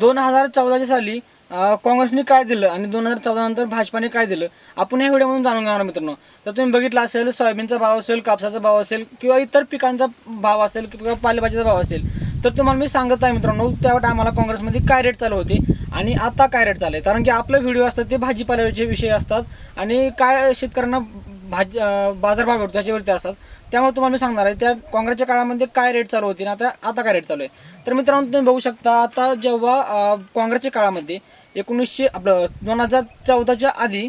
दोन हजार चौदाच्या साली काँग्रेसने काय दिलं आणि दोन हजार चौदा नंतर भाजपाने काय दिलं? आपण या व्हिडिओमधून जाणून घेणार मित्रांनो. तर तुम्ही बघितलं असेल सोयाबीनचा भाव असेल कापसाचा भाव असेल किंवा इतर पिकांचा भाव असेल किंवा पालेभाजीचा भाव असेल तर तुम्हाला मी सांगत आहे मित्रांनो त्या टायमाला काँग्रेसमध्ये काय रेट चालू होते आणि आता काय रेट चालू आहे? कारण की आपले व्हिडिओ असतात ते भाजीपाल्याचे विषय असतात आणि काय शेतकऱ्यांना भाजी बाजारभाव भेटतो त्याच्यावरती असतात. त्यामुळे तुम्हाला मी सांगणार आहे त्या काँग्रेसच्या काळामध्ये काय रेट चालू होती ना आता आता काय रेट चालू आहे? तर मित्रांनो तुम्ही बघू शकता आता जेव्हा काँग्रेसच्या काळामध्ये एकोणीसशे आपलं दोन हजार चौदाच्या आधी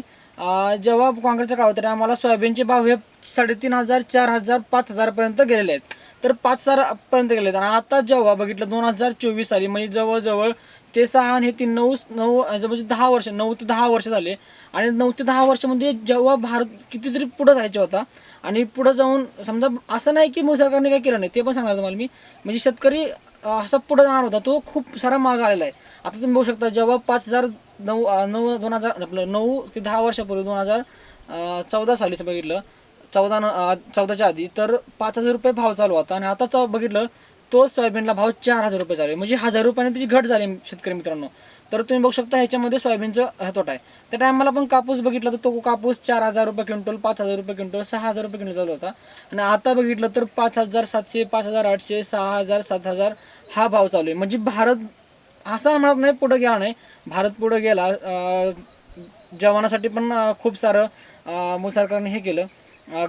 जेव्हा काँग्रेसच्या काळ होता आम्हाला सोयाबीनचे भाव हे साडेतीन हजार चार हजार पाच हजारपर्यंत गेलेले आहेत. तर पाच हजारपर्यंत गेले आहेत. आणि आता जेव्हा बघितलं दोन हजार चोवीस साली म्हणजे जवळजवळ ते सहा आणि हे तीन नऊ नऊ म्हणजे दहा वर्ष नऊ ते दहा वर्ष झाले. आणि नऊ ते दहा वर्षामध्ये जेव्हा भारत कितीतरी पुढं जायचा होता आणि पुढं जाऊन समजा असं नाही की मोदी सरकारने काय केलं नाही ते पण सांगायचं तुम्हाला मी. म्हणजे शेतकरी असा पुढं जाणार होता तो खूप सारा माग आलेला आहे. आता तुम्ही बघू शकता जेव्हा पाच हजार नऊ नऊ दोन हजार आपलं नऊ ते दहा वर्षापूर्वी दोन हजार चौदा सालीच बघितलं चौदा न चौदाच्या आधी तर पाच हजार रुपये भाव चालू होता. आणि आता बघितलं तो सोयाबीनला भाव चार हजार रुपये झाले. म्हणजे हजार रुपयाने त्याची घट झाली शेतकरी मित्रांनो. तर तुम्ही बघू शकता ह्याच्यामध्ये सोयाबीनचं अं, तोटा आहे. त्या टायमाला पण कापूस बघितला तर तो कापूस चार हजार रुपये क्विंटल पाच हजार रुपये क्विंटल सहा हजार रुपये क्विंटल चालू होता. आणि आता बघितलं तर पाच हजार सातशे पाच हजार आठशे सहा हजार सात हजार हा भाव चालू आहे. म्हणजे भारत असा म्हणत नाही पुढं गेला नाही. भारत पुढं गेला जवानासाठी पण खूप सारं अं, सरकारने हे केलं.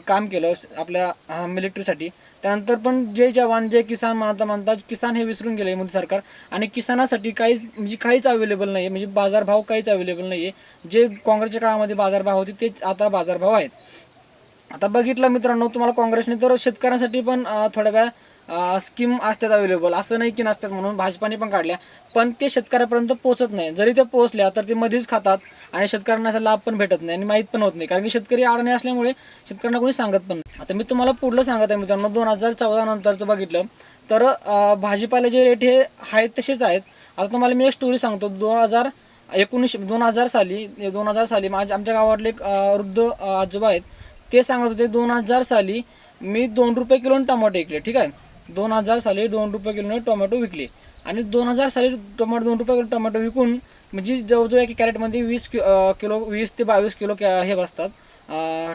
काम केलं आपल्या मिलिटरीसाठी त्यानंतर पण जे जवान जे किसान मानता मानतात किसान हे विसरून गेले मोदी सरकार. आणि किसानासाठी काहीच म्हणजे काहीच अवेलेबल नाही आहे म्हणजे बाजारभाव काहीच अवेलेबल नाही आहे जे काँग्रेसच्या काळामध्ये बाजारभाव होते तेच आता बाजारभाव आहेत. आता बघितलं मित्रांनो तुम्हाला काँग्रेसने तर शेतकऱ्यांसाठी पण थोड्या वेळा स्कीम असतात अवेलेबल असं नाही की नसतात म्हणून भाजपाने पण काढल्या पण ते शेतकऱ्यापर्यंत पोहोचत नाही. जरी ते पोहोचल्या तर ते मध्येच खातात आणि शेतकऱ्यांना असा लाभ पण भेटत नाही आणि माहीत पण होत नाही. कारण की शेतकरी आडणे असल्यामुळे शेतकऱ्यांना कोणी सांगत पण नाही. आता मी तुम्हाला पुढलं सांगत आहे मित्रांनो दोन हजार चौदा नंतरचं बघितलं तर भाजीपाल्याचे रेट हे आहेत तसेच आहेत. आता तुम्हाला मी एक स्टोरी सांगतो. दोन हजार एकोणीसशे दोन हजार साली दोन हजार साली माझ्या आमच्या गावातले एक वृद्ध आजोबा आहेत ते सांगत होते दोन हजार साली मी दोन रुपये किलोने टमाटे विकले ठीक आहे? दोन हजार साली दोन रुपये किलोने टोमॅटो विकले. आणि दोन हजार साली टोमॅटो दोन रुपये किलो टोमॅटो विकून म्हणजे जवळजवळ एका कॅरेटमध्ये वीस कि किलो वीस ते बावीस किलो कॅ हे बसतात.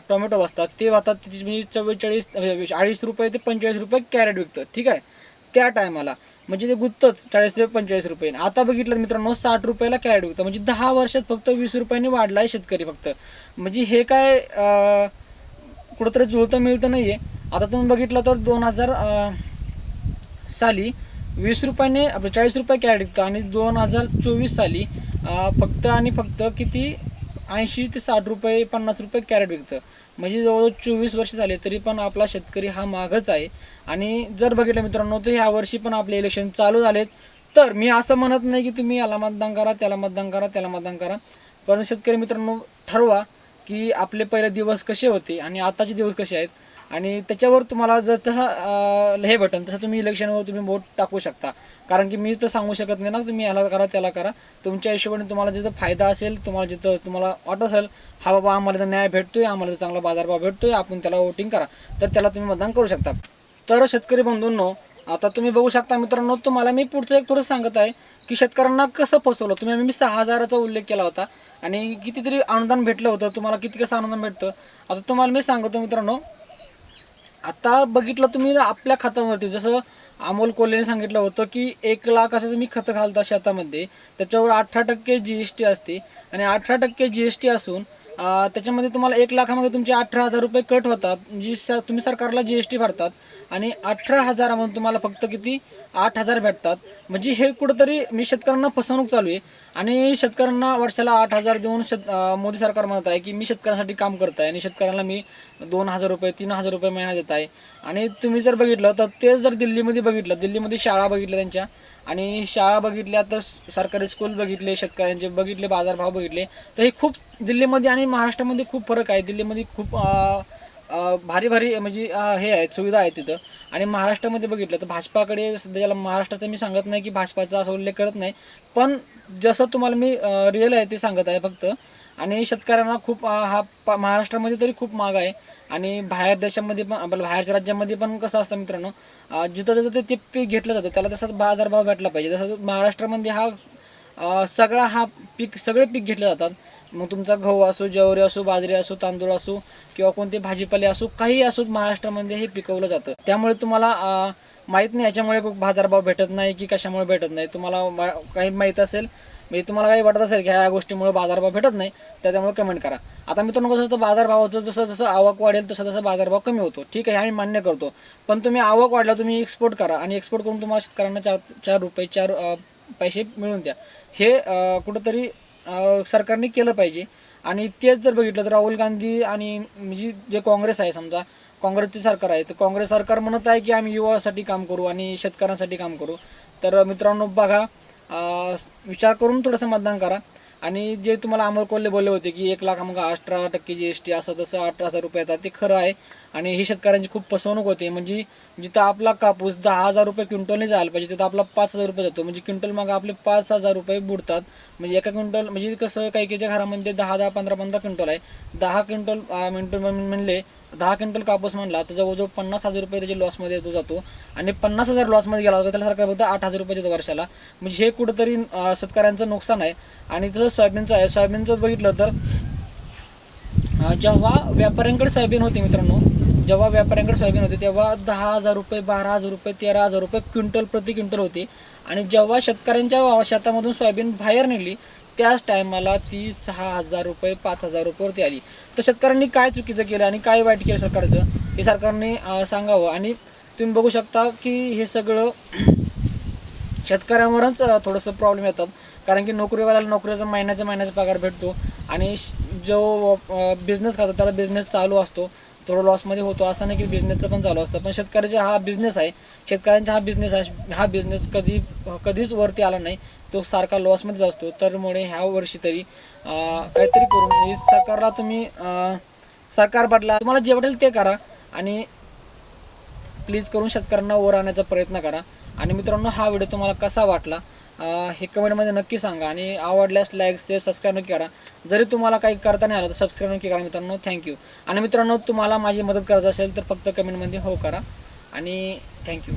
टोमॅटो बसतात. ते वाहतात त्याची म्हणजे चव्वेचाळीस अडीच रुपये ते पंचेचाळीस रुपये कॅरेट विकतं ठीक आहे? त्या टायमाला. म्हणजे ते गुत्तच चाळीस ते पंचेचाळीस रुपये. आता बघितलं मित्रांनो साठ रुपयाला कॅरेट विकतं. म्हणजे दहा वर्षात फक्त वीस रुपयांनी वाढला आहे शेतकरी फक्त. म्हणजे हे काय कुठंतरी जुळतं मिळतं नाही आहे आता तुम्ही बघितलं तर दोन हजार साली वीस रुपयाने आपलं चाळीस रुपये कॅरेट विकतं आणि दोन हजार चोवीस साली फक्त आणि फक्त किती? ऐंशी ते साठ रुपये पन्नास रुपये कॅरेट विकतं. म्हणजे जवळजवळ चोवीस वर्ष झाले तरी पण आपला शेतकरी हा मागच आहे. आणि जर बघितलं मित्रांनो तर ह्या वर्षी पण आपले इलेक्शन चालू झालेत. तर मी असं म्हणत नाही की तुम्ही याला मतदान करा त्याला मतदान करा त्याला मतदान करा. पण शेतकरी मित्रांनो ठरवा की आपले पहिले दिवस कसे होते आणि आताचे दिवस कसे आहेत. आणि त्याच्यावर तुम्हाला जर तसं हे बटन तसं तुम्ही इलेक्शनवर तुम्ही वोट टाकू शकता. कारण की मी तर सांगू शकत नाही ना तुम्ही याला करा त्याला करा. तुमच्या हिशोबाने तुम्हाला जिथं फायदा असेल तुम्हाला जिथं तुम्हाला वाटत असेल हा बाबा आम्हाला तर न्याय भेटतोय आम्हाला तर चांगला बाजारभाव भेटतोय आपण त्याला वोटिंग करा. तर त्याला तुम्ही मतदान करू शकता. तर शेतकरी बंधूंनो आता तुम्ही बघू शकता मित्रांनो तुम्हाला मी पुढचं एक थोडं सांगत आहे की शेतकऱ्यांना कसं फसवलं. तुम्ही मी सहा हजाराचा उल्लेख केला होता आणि कितीतरी अनुदान भेटलं होतं तुम्हाला किती कसं अनुदान भेटतं? आता तुम्हाला मी सांगतो मित्रांनो आता बघितलं तुम्ही आपल्या खतावरती जसं अमोल कोल्हेने सांगितलं होतं की एक लाख असं तुम्ही खतं घालता शेतामध्ये त्याच्यावर अठरा टक्के जी एस टी असते. आणि अठरा टक्के जी एस टी असून त्याच्यामध्ये तुम्हाला एक लाखामध्ये तुमचे अठरा हजार रुपये कट होतात जी स तुम्ही सरकारला जी एस टी भरतात. आणि अठरा हजारामधून तुम्हाला फक्त किती? आठ हजार भेटतात. म्हणजे हे कुठंतरी मी शेतकऱ्यांना फसवणूक चालू आहे. आणि शेतकऱ्यांना वर्षाला आठ हजार देऊन शेत मोदी सरकार म्हणत आहे की मी शेतकऱ्यांसाठी काम करत आहे आणि शेतकऱ्यांना मी दोन हजार रुपये तीन हजार रुपये महिना देत आहे. आणि तुम्ही जर बघितलं तर तेच जर दिल्लीमध्ये बघितलं दिल्लीमध्ये शाळा बघितल्या त्यांच्या. आणि शाळा बघितल्या तर सरकारी स्कूल बघितले शेतकऱ्यांचे बघितले बाजारभाव बघितले. तर हे खूप दिल्लीमध्ये आणि महाराष्ट्रामध्ये खूप फरक आहे. दिल्लीमध्ये खूप भारी भारी म्हणजे हे आहेत सुविधा आहेत तिथं. आणि महाराष्ट्रामध्ये बघितलं तर भाजपाकडे सध्या महाराष्ट्राचं मी सांगत नाही की भाजपाचा असा उल्लेख करत नाही. पण जसं तुम्हाला मी रिअल आहे ते सांगत आहे फक्त. आणि शेतकऱ्यांना खूप हा प- महाराष्ट्रामध्ये तरी खूप माग आहे. आणि बाहेर देशामध्ये पण आपल्या बाहेरच्या राज्यामध्ये पण कसं असतं मित्रांनो जिथं जिथं ते- ते पीक घेतलं जातं त्याला तसाच बाजारभाव भेटला पाहिजे. जसं महाराष्ट्रामध्ये हा सगळा हा पीक सगळे पीक घेतले जातात. मग तुमचा गहू असो ज्वारी असो बाजरी असो तांदूळ असो किंवा कोणते भाजीपाले असो काही असो महाराष्ट्रामध्ये हे पिकवलं जातं. त्यामुळे तुम्हाला माहीत नाही याच्यामुळे बाजारभाव भेटत नाही की कशामुळे भेटत नाही. तुम्हाला काही माहीत असेल म्हणजे तुम्हाला काही वाटत असेल की ह्या गोष्टीमुळे बाजारभाव भेटत नाही तर त्यामुळे कमेंट करा. आता मित्रांनो कसं असतं बाजारभावाचं जसं जसं आवक वाढेल तसं तसं बाजारभाव कमी होतो. ठीक आहे आम्ही मान्य करतो. पण तुम्ही आवक वाढला तुम्ही एक्सपोर्ट करा आणि एक्सपोर्ट करून तुम्हाला शेतकऱ्यांना चार चार रुपये चार पैसे मिळून द्या. हे कुठंतरी सरकारने केलं पाहिजे. आणि तेच जर बघितलं तर राहुल गांधी आणि म्हणजे जे काँग्रेस आहे समजा काँग्रेसचे सरकार आहे तर काँग्रेस सरकार म्हणत आहे की आम्ही युवासाठी काम करू आणि शेतकऱ्यांसाठी काम करू. तर मित्रांनो बघा विचार करून थोडंसं मतदान करा. आणि जे तुम्हाला अमोल कोल्हे बोलले होते की एक लाख मग अठरा टक्के जी एस टी असं तसं अठरा हजार रुपये येतात ते खरं आहे. आणि ही शेतकऱ्यांची खूप फसवणूक होते. म्हणजे जिथं आपला कापूस दहा हजार रुपये क्विंटलने जायला पाहिजे तिथं आपला पाच हजार रुपये जातो. म्हणजे क्विंटल मग आपले पाच हजार रुपये बुडतात. म्हणजे एका क्विंटल म्हणजे कसं काही काहीच्या घरामध्ये दहा दहा पंधरा पंधरा क्विंटल आहे दहा क्विंटल मिंटल म्हणले दहा क्विंटल कापूस म्हणला तर जवळजवळ पन्नास हजार रुपये त्याच्या लॉसमध्ये येतो जातो. आणि पन्नास हजार लॉसमध्ये गेला होता त्याला सरकार फक्त आठ हजार रुपये देतो वर्षाला. म्हणजे हे कुठंतरी शेतकऱ्यांचं नुकसान आहे. आणि तसं सोयाबीनचं आहे. सोयाबीनचं बघितलं तर जेव्हा व्यापाऱ्यांकडे सोयाबीन होते मित्रांनो जेव्हा व्यापाऱ्यांकडे सोयाबीन होते तेव्हा दहा हजार रुपये बारा हजार रुपये तेरा हजार रुपये क्विंटल प्रति क्विंटल होते. आणि जेव्हा शेतकऱ्यांच्या शेतामधून सोयाबीन बाहेर निघली त्याच टायमाला ती सहा हजार रुपये पाच हजार रुपयेवरती आली. तर शेतकऱ्यांनी काय चुकीचं केलं आणि काय वाईट केलं सरकारचं हे सरकारने सांगावं. आणि तुम्ही बघू शकता की हे सगळं शेतकऱ्यांवरच थोडंसं प्रॉब्लेम येतात कारण की नोकरीवाल्याला नोकरीचा महिन्याचा महिन्याचा पगार भेटतो. आणि जो बिझनेस करतो त्याला बिझनेस चालू असतो. थोडं लॉसमध्ये होतो. असं नाही की बिझनेसचं पण चालू असतं. पण शेतकऱ्याचा हा बिझनेस आहे शेतकऱ्यांचा हा बिझनेस आहे हा बिझनेस कधी कधीच वरती आला नाही. तो सारखा लॉसमध्येच असतो. तरमुळे ह्या वर्षी तरी काहीतरी करून सरकारला तुम्ही सरकार बदला तुम्हाला जे वाटेल ते करा. आणि प्लीज करून शेतकऱ्यांना वर आणण्याचा प्रयत्न करा. आणि मित्रांनो हा व्हिडिओ तुम्हाला कसा वाटला हे कमेंटमध्ये नक्की सांगा. आणि आवडल्यास लाईक शेअर सबस्क्राईब नक्की करा. जरी तुम्हाला काही करता नाही आलं तर सबस्क्राईब नक्की करा मित्रांनो. थँक्यू आणि मित्रांनो तुम्हाला माझी मदत करायची असेल तर फक्त कमेंटमध्ये हो करा. आणि थँक्यू